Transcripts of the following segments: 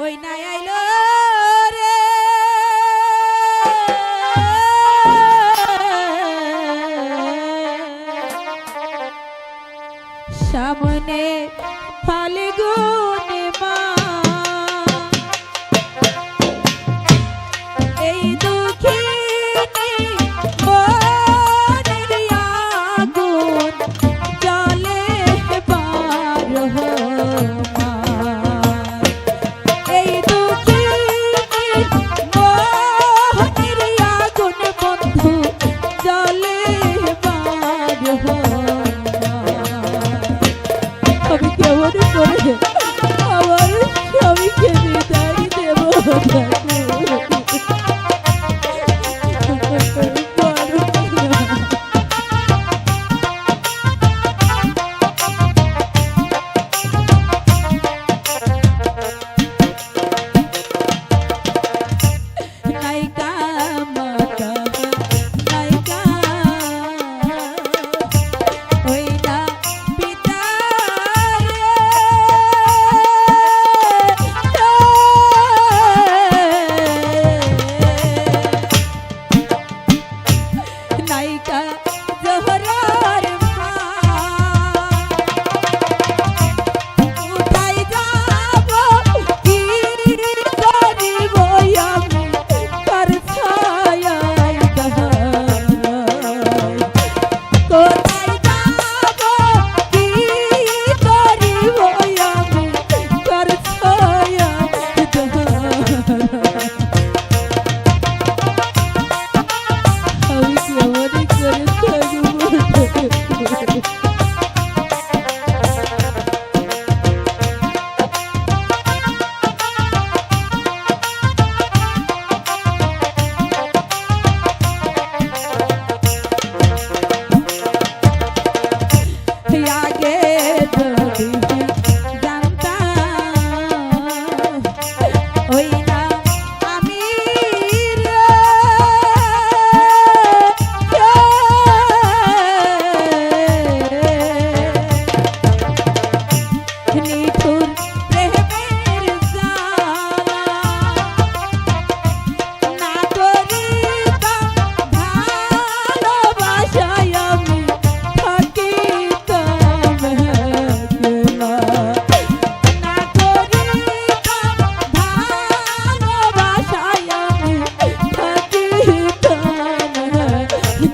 ওই নাই আইলো রে। সামনে ফালগু রাইকা জহরার 嗯呦诶呦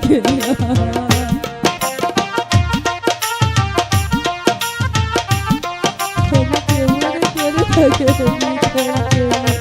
থাকে না থাকে